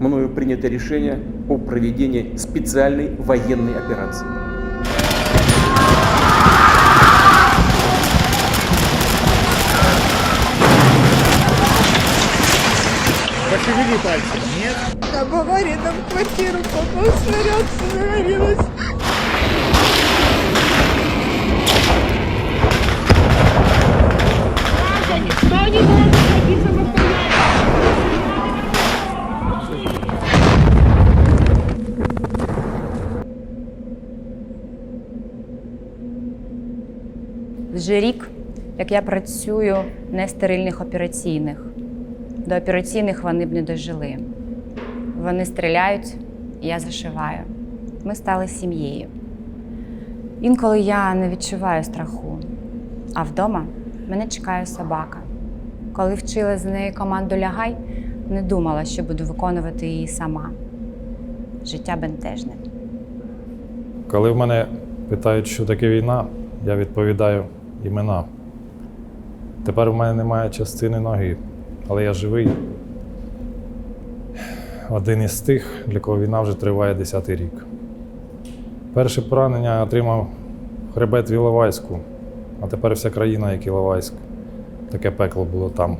мною принято решение о проведении специальной военной операции. Пошевели пальцем. Нет? Там авария, там в квартиру попал снаряд, загорелась. Вже рік, як я працюю в нестерильних операційних. До операційних вони б не дожили. Вони стріляють, я зашиваю. Ми стали сім'єю. Інколи я не відчуваю страху, а вдома мене чекає собака. Коли вчила з нею команду лягай, не думала, що буду виконувати її сама. Життя бентежне. Коли в мене питають, що таке війна, я відповідаю імена. Тепер в мене немає частини ноги, але я живий. Один із тих, для кого війна вже триває 10-й рік. Перше поранення отримав хребет в Іловайську, а тепер вся країна, як Іловайськ. Таке пекло було там.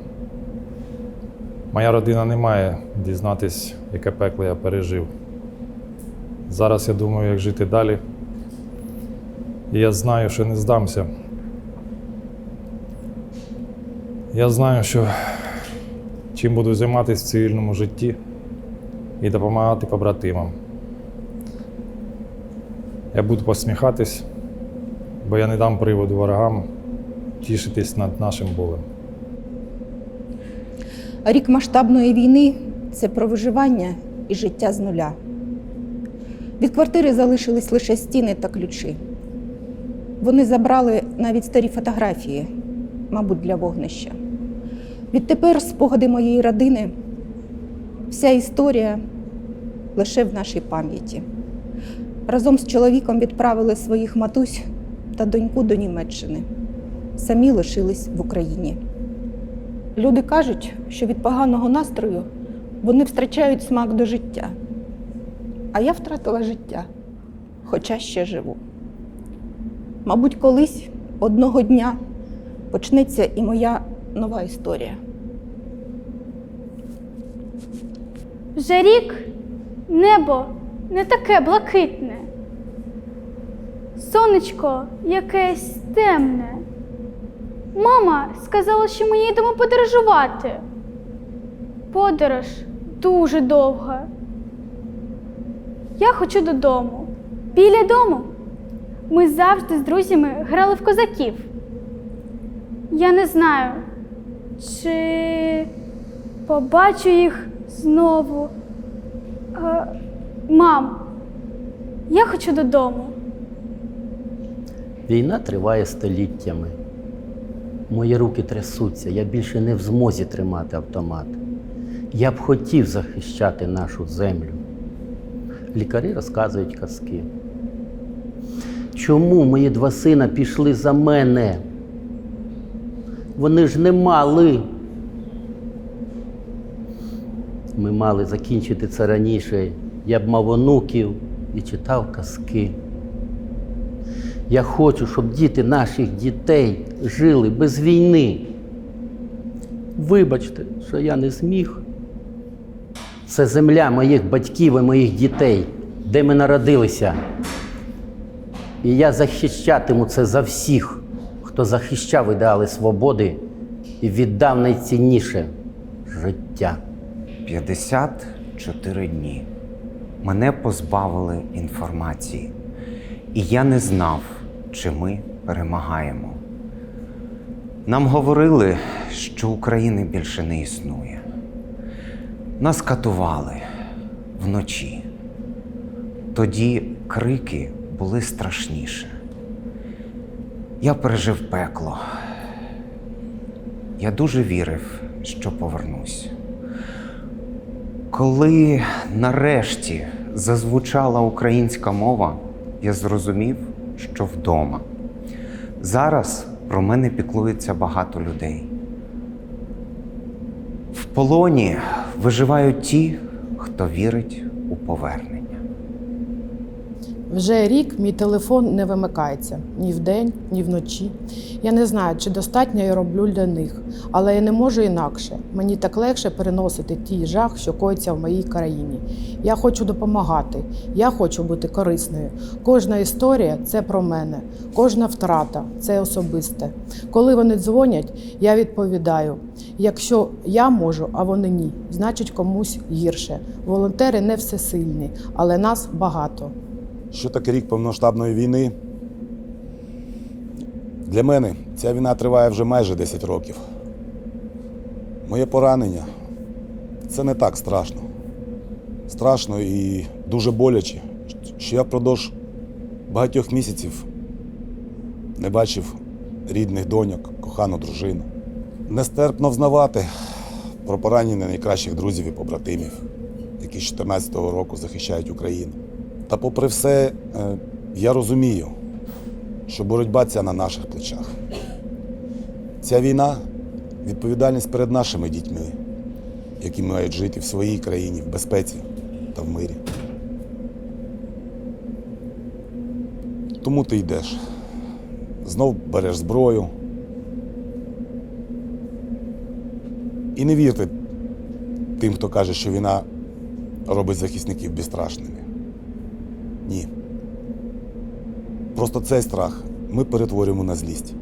Моя родина не має дізнатись, яке пекло я пережив. Зараз я думаю, як жити далі. І я знаю, що не здамся. Я знаю, що чим буду займатися в цивільному житті і допомагати побратимам. Я буду посміхатись, бо я не дам приводу ворогам тішитись над нашим болем. Рік масштабної війни це про виживання і життя з нуля. Від квартири залишились лише стіни та ключі. Вони забрали навіть старі фотографії, мабуть, для вогнища. Відтепер спогади моєї родини, вся історія лише в нашій пам'яті. Разом з чоловіком відправили своїх матусь та доньку до Німеччини. Самі лишились в Україні. Люди кажуть, що від поганого настрою вони втрачають смак до життя. А я втратила життя, хоча ще живу. Мабуть, колись одного дня почнеться і моя нова історія. Вже рік небо не таке блакитне. Сонечко якесь темне. Мама сказала, що ми їдемо подорожувати. Подорож дуже довга. Я хочу додому. Біля дому. Ми завжди з друзями грали в козаків. Я не знаю, чи побачу їх знову. Е, мам, я хочу додому. Війна триває століттями. Мої руки трясуться, я більше не в змозі тримати автомат. Я б хотів захищати нашу землю. Лікарі розказують казки. Чому мої два сина пішли за мене? Вони ж не мали. Ми мали закінчити це раніше. Я б мав онуків і читав казки. Я хочу, щоб діти наших дітей жили без війни. Вибачте, що я не зміг. Це земля моїх батьків і моїх дітей, де ми народилися. І я захищатиму це за всіх, хто захищав ідеали свободи і віддав найцінніше життя. 54 дні. Мене позбавили інформації, і я не знав, чи ми перемагаємо. Нам говорили, що України більше не існує. Нас катували вночі. Тоді крики були страшніше. Я пережив пекло. Я дуже вірив, що повернусь. Коли нарешті зазвучала українська мова, я зрозумів, що вдома. Зараз про мене піклується багато людей. В полоні виживають ті, хто вірить у повернення. Вже рік мій телефон не вимикається ні вдень, ні вночі. Я не знаю, чи достатньо я роблю для них, але я не можу інакше. Мені так легше переносити ті жах, що коїться в моїй країні. Я хочу допомагати, я хочу бути корисною. Кожна історія це про мене, кожна втрата це особисте. Коли вони дзвонять, я відповідаю: якщо я можу, а вони ні, значить комусь гірше. Волонтери не всесильні, але нас багато. Що таке рік повномасштабної війни? Для мене ця війна триває вже майже 10 років. Моє поранення це не так страшно. Страшно і дуже боляче, що я впродовж багатьох місяців не бачив рідних доньок, кохану дружину. Нестерпно взнавати про поранення найкращих друзів і побратимів, які з 2014 року захищають Україну. Та попри все, е, я розумію, що боротьба ця на наших плечах. Ця війна відповідальність перед нашими дітьми, які мають жити в своїй країні, в безпеці та в мирі. Тому ти йдеш. Знов береш зброю. І не вірте тим, хто каже, що війна робить захисників безстрашними. Ні. Просто цей страх ми перетворюємо на злість.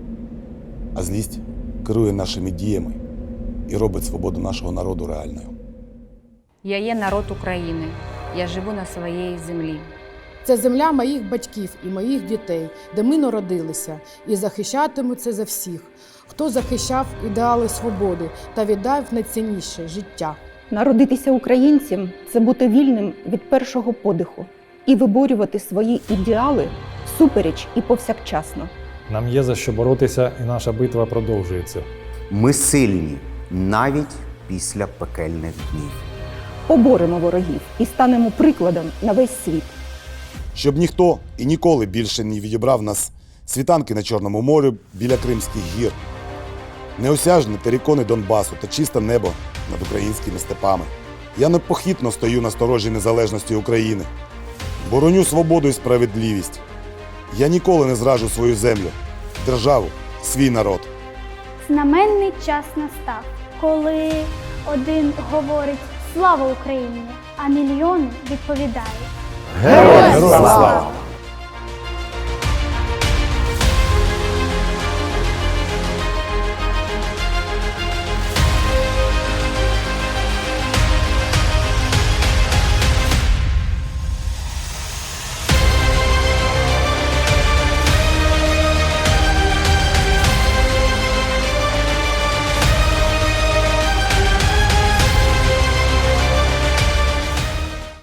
А злість керує нашими діями і робить свободу нашого народу реальною. Я є народ України. Я живу на своїй землі. Це земля моїх батьків і моїх дітей, де ми народилися, і захищатиму це за всіх, хто захищав ідеали свободи та віддав найцінніше життя. Народитися українцем це бути вільним від першого подиху і виборювати свої ідеали всупереч і повсякчасно. Нам є за що боротися, і наша битва продовжується. Ми сильні навіть після пекельних днів. Поборемо ворогів і станемо прикладом на весь світ. Щоб ніхто і ніколи більше не відібрав нас світанки на Чорному морі біля Кримських гір, неосяжні терикони Донбасу та чисте небо над українськими степами. Я непохитно стою на сторожі незалежності України, бороню свободу і справедливість. Я ніколи не зражу свою землю, державу, свій народ. Знаменний час настав, коли один говорить Слава Україні, а мільйони відповідають. Героям слава!